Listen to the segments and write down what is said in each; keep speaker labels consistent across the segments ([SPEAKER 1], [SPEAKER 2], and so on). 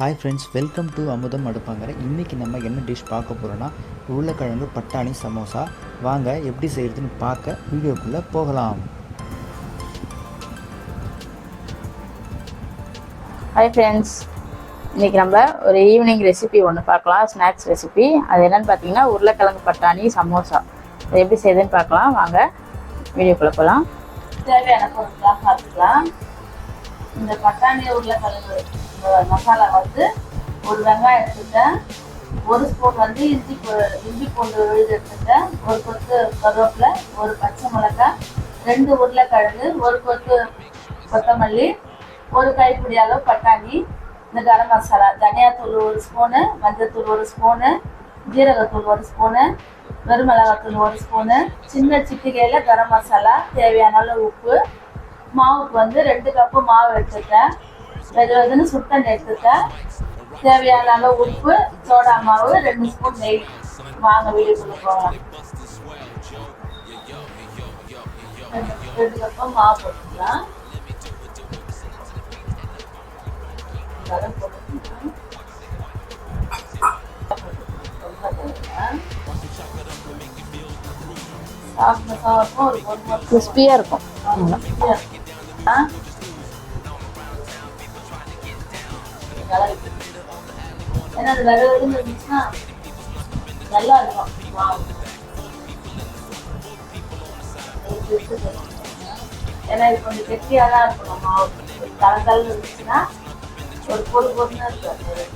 [SPEAKER 1] Hi friends welcome to அமுதம் அடுப்பாங்கிற இன்றைக்கி நம்ம என்ன டிஷ் பார்க்க போகிறோன்னா உருளைக்கிழங்கு பட்டாணி சமோசா. வாங்க எப்படி செய்கிறதுன்னு பார்க்க வீடியோக்குள்ளே போகலாம்.
[SPEAKER 2] ஹாய் ஃப்ரெண்ட்ஸ் இன்றைக்கி நம்ம ஒரு ஈவினிங் ரெசிபி ஒன்று பார்க்கலாம் ஸ்நாக்ஸ் ரெசிபி அது என்னன்னு பார்த்தீங்கன்னா உருளைக்கிழங்கு பட்டாணி சமோசா. அது எப்படி செய்யுதுன்னு பார்க்கலாம். வாங்க வீடியோக்குள்ளே போகலாம் தேவையான பொருட்களாக பார்த்துக்கலாம். இந்த பட்டாணி உருளைக்கிழங்கு மசாலா வந்து ஒரு வெங்காயம் எடுத்துட்டேன் ஒரு ஸ்பூன் வந்து இஞ்சி பூ- இஞ்சி பூண்டு விழுது எடுத்துட்டேன் ஒரு கொத்து கருவேப்பிலை ஒரு பச்சை மிளகாய் ரெண்டு உருளைக்கிழங்கு ஒரு கொத்து கொத்தமல்லி ஒரு கைப்பிடி அளவு பட்டாணி இந்த கரம் மசாலா. தனியாத்தூள் ஒரு ஸ்பூனு மஞ்சத்தூள் ஒரு ஸ்பூனு ஜீரகத்தூள் ஒரு ஸ்பூனு வெறுமிளகாத்தூள் ஒரு ஸ்பூனு சின்ன சிட்டிகையில் கரம் மசாலா தேவையான அளவு உப்பு மாவுக்கு வந்து ரெண்டு கப்பு மாவு எடுத்துட்டேன். வெது வெதுன்னு சுத்தண்ணி எடுத்துட்டேன். தேவையான அளவு உப்பு சோடா மாவு ரெண்டு ஸ்பூன் நெய் வாங்க வீட்டுக்குள்ள போகலாம். ரெண்டு கப்பு மாவு போட்டுக்கலாம். சாப்பிட சாப்பிட ஒரு ஒரு கிறிஸ்பியாக இருக்கும் ஏன்னா அது வித விதன்னு இருந்துச்சுன்னா? நல்லா இருக்கும். மாவு ஏன்னா இது கொஞ்சம் கெட்டியாக தான் இருக்கணும் மாவு கலக்கல் இருந்துச்சுன்னா ஒரு பொறு பொறுன்னு இருக்காது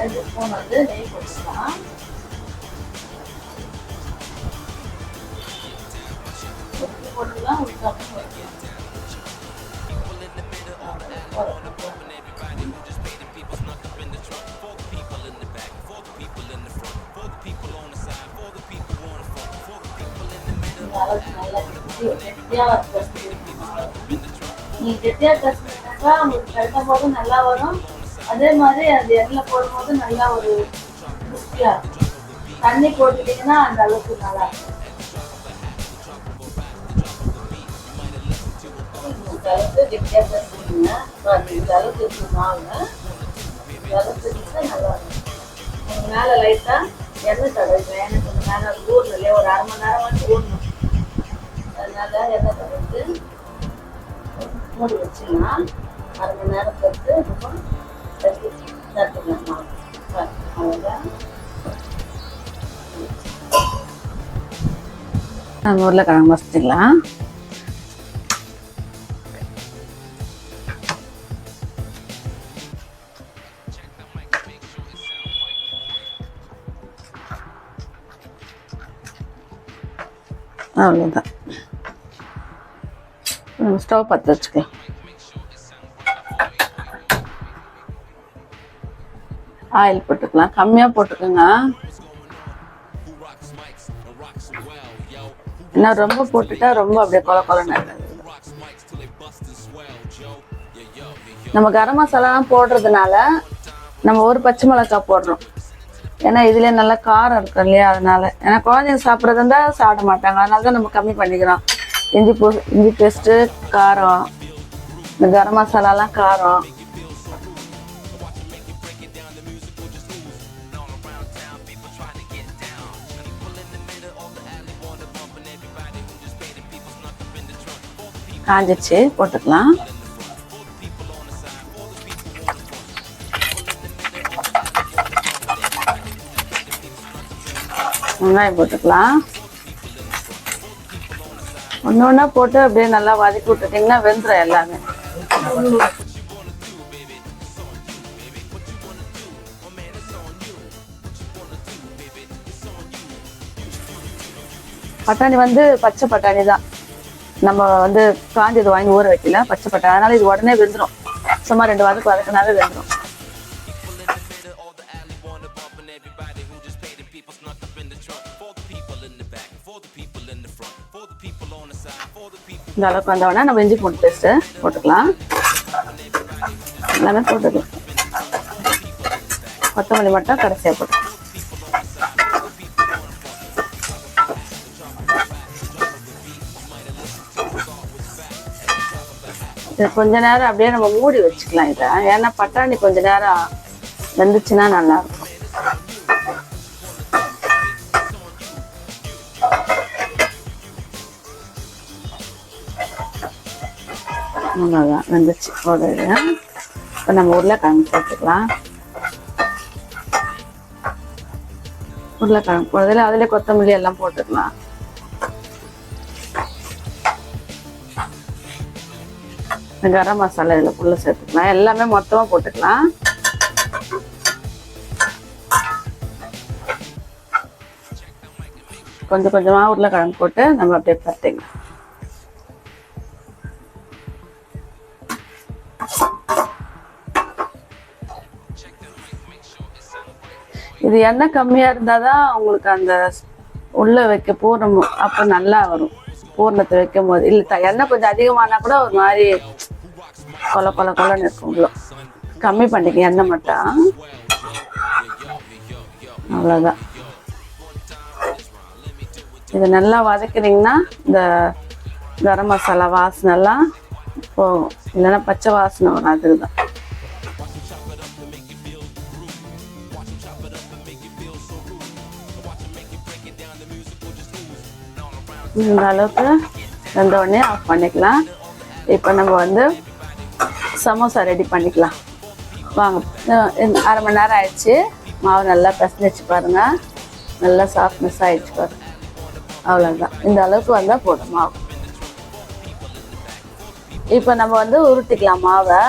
[SPEAKER 2] ரெண்டு ஸ்பூன் வந்து நெய் போட்டுக்கலாம் உப்பு போட்டுக்கலாம் உளுத்தம் போட்டுக்கலாம் இந்த நல்லா நீ கெட்டியா கசினாக்கா உங்களுக்கு கழுத்த போது நல்லா வரும். அதே மாதிரி அந்த எண்ணெய் போடும்போது நல்லா ஒரு கிறிஸ்பியா இருக்கும். தண்ணி போட்டுட்டீங்கன்னா அந்த அளவுக்கு நல்லா இருக்கும். இந்த அளவுக்கு கெட்டியா கசிங்க இந்த அளவுக்கு இருக்கு மாவுங்க இந்த அளவுக்கு நல்லா இருக்கும். உங்க மேல லைட்டா எண்ணெய் தடவிக்கலாம் ஏன்னா கொஞ்சம் மேல ஊறணும் இல்லையா? ஒரு அரை மணி நேரம் வந்து ஊறணும். அதனால எண்ணெய் தடவிட்டு மூடி வச்சிடலாம். அரை மணி நேரம் கழித்து அப்புறம் தட்டுக்கலாம் மாவு பாரு, அவ்வளோதான் உருளைக்கிழங்கு மசிச்சுக்கலாம் அவ்வளோதான் ஸ்டவ் பற்ற வச்சுக்கலாம். ஆயில் போட்டுக்கலாம். கம்மியாக போட்டுக்கோங்க. ஏன்னா ரொம்ப போட்டுட்டா ரொம்ப அப்படியே கொல கொலன்னு நம்ம கரம் மசாலாலாம் போடுறதுனால நம்ம ஒரு பச்சை மிளகாய் போடுறோம். ஏன்னா இதுலேயே நல்லா காரம் இருக்கும் இல்லையா? அதனால. ஏன்னா குழந்தைங்க சாப்பிட்றது இருந்தால் சாப்பிட மாட்டாங்க. அதனால தான் நம்ம கம்மி பண்ணிக்கிறோம். இஞ்சி பூ இஞ்சி பேஸ்ட்டு காரம் இந்த கரம் மசாலாலாம் காரம். காஞ்சிச்சு போட்டுக்கலாம். வெங்காயம் போட்டுக்கலாம். ஒன்று ஒன்றா போட்டு அப்படியே நல்லா வதக்கி விட்டுட்டிங்கன்னா வெந்துடும் எல்லாமே. பட்டாணி வந்து பச்சை பட்டாணி தான். நம்ம வந்து காஞ்சது வாங்கி ஊற வைக்கல பச்சை அதனால இது உடனே வெந்துடும் சும்மா ரெண்டு வாரத்துக்கு வதக்கினாலே வெந்துடும் இந்த அளவுக்கு வந்தவொடனே நம்ம இஞ்சி பூண்டு பேஸ்ட்டு போட்டுக்கலாம். எல்லாமே போட்டுக்கலாம். கொத்தமல்லி மட்டும் கடைசியாக போட்டு இது கொஞ்ச நேரம் அப்படியே நம்ம மூடி வச்சுக்கலாம் இதை. ஏன்னா பட்டாணி கொஞ்ச நேரம் வெந்துச்சுன்னா நல்லா இருக்கும். அவ்வளோதான் வெந்துச்சு. போடுறது இப்போ நம்ம உருளைக்கிழங்கு போட்டுக்கலாம். உருளைக்கிழங்கு போடுறதுல அதிலே கொத்தமல்லி எல்லாம் போட்டுக்கலாம். கரம் மசாலா இதில் ஃபுல்லாக சேர்த்துக்கலாம். எல்லாமே மொத்தமாக போட்டுக்கலாம். கொஞ்சம் கொஞ்சமாக உருளைக்கிழங்கு போட்டு நம்ம அப்படியே பரட்டிக்கலாம் இது எண்ணெய் கம்மியாக இருந்தால் தான் உங்களுக்கு அந்த உள்ளே வைக்க பூர்ணம் அப்போ நல்லா வரும். பூர்ணத்தை வைக்கும் போது இல்லை த- எண்ணெய் கொஞ்சம் அதிகமானா கூட ஒரு மாதிரி கொல கொல கொலன்னு இருக்குங்களோ கம்மி பண்ணிக்க எண்ணெய் மட்டும். அவ்வளோதான் இது நல்லா வதக்குனீங்கன்னா இந்த கரம் மசாலா வாசனை எல்லாம் போகும். இல்லைன்னா பச்சை வாசனை வரும் அதுதான் இந்த அளவுக்கு வெந்த உடனே ஆஃப் பண்ணிக்கலாம். இப்போ நம்ம வந்து சமோசா ரெடி பண்ணிக்கலாம். வாங்க. அரை மணி நேரம் ஆயிடுச்சு. மாவு நல்லா பிசைஞ்சு பாருங்கள் நல்லா சாஃப்ட்னஸ் ஆயிடுச்சு பாருங்க அவ்வளோதான் இந்த அளவுக்கு வந்தால் போதும் மாவு. இப்போ நம்ம வந்து உருட்டிக்கலாம் மாவை.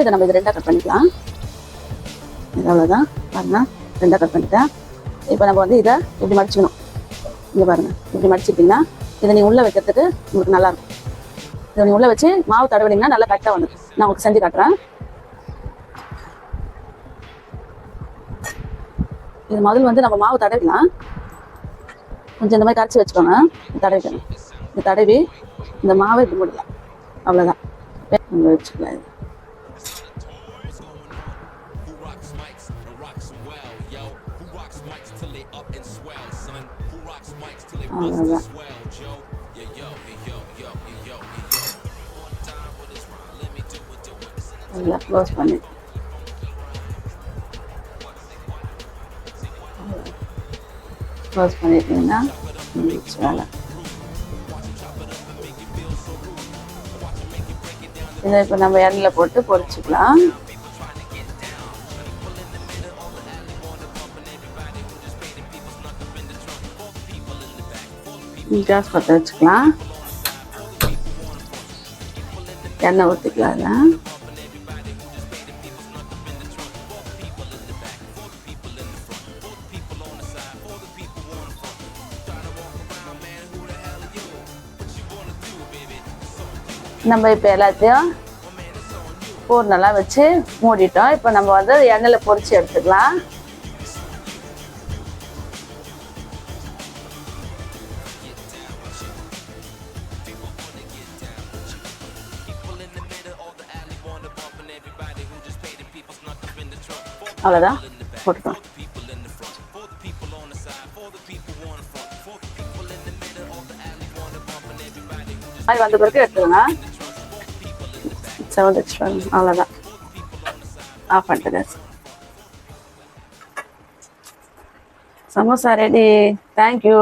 [SPEAKER 2] இதை நம்ம இது ரெண்டாக கட் பண்ணிக்கலாம். இது அவ்வளோதான் பாருங்க ரெண்டாக கட் பண்ணிட்டேன். இப்போ நம்ம வந்து இதை இப்படி மடிச்சுக்கணும். இங்கே பாருங்க இப்படி மடிச்சிட்டிங்கன்னா இதை நீங்கள் உள்ளே வைக்கிறதுக்கு உங்களுக்கு நல்லா இருக்கும். இதை நீங்கள் உள்ளே வச்சு மாவு தடவினீங்கன்னா நல்லா கரெக்டாக வந்துடும். நான் உங்களுக்கு செஞ்சு காட்டுறேன். இது முதல் வந்து நம்ம மாவு தடவிக்கலாம். கொஞ்சம் இந்த மாதிரி கரைச்சி வச்சுக்கோங்க. தடவிக்கணும். இந்த தடவி இந்த மாவை இப்படி மூடலாம் அவ்வளோதான் வச்சுக்கலாம். இது
[SPEAKER 3] Listen
[SPEAKER 2] நல்லா க்ளோஸ் பண்ணி க்ளோஸ் பண்ணிட்டீங்கன்னா முடிச்சு வேலை. இதை இப்போ நம்ம எண்ணெயில் போட்டு பொரிச்சுக்கலாம். கேஸ் பற்ற வச்சுக்கலாம். எண்ணெய் ஊற்றிக்கலாம் அதில் நம்ம இப்போ எல்லாத்தையும் பூர்ணெல்லாம் வச்சு மூடிட்டோம். இப்போ நம்ம வந்து எண்ணெயில் பொறிச்சு எடுத்துக்கலாம். அவ்வளோதான் போட்டுக்கலாம். அது வந்த பிறகு எடுத்துருங்க. செவந்துச்சு அவ்வளோதான் ஆஃப் பண்ணிட்டு சமோசா ரெடி தேங்க்யூ